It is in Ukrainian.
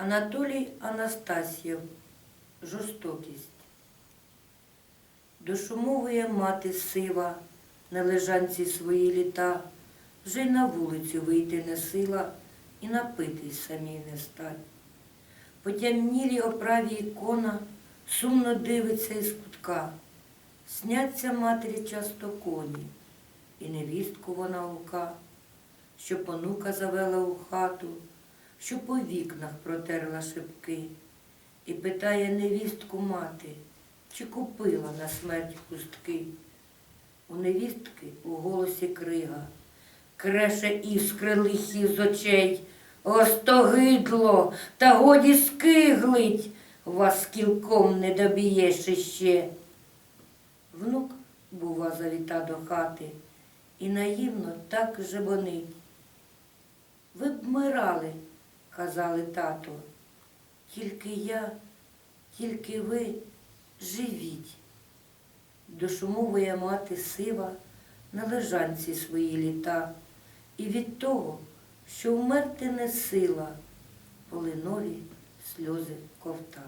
Анатолій Анастасьєв. Жорстокість. Дошумовує мати сива на лежанці свої літа, вже й на вулицю вийти не сила і напитись самій не стать. Потямнілі оправі ікона сумно дивиться із кутка. Сняться матері часто коні, і невістку вона лука, що понука завела у хату, що по вікнах протерла шибки, і питає невістку мати, чи купила на смерть хустки. У невістки у голосі крига, креше іскри лихі з очей, остогидло, та годі скиглить, вас кілком не доб'єш іще. Внук, бува, завіта до хати, і наївно так жебонить. Ви б мирали, казали тату, тільки я, тільки ви живіть. Дошумовує мати сива на лежанці свої літа, і від того, що вмерти не сила, полинові сльози ковта.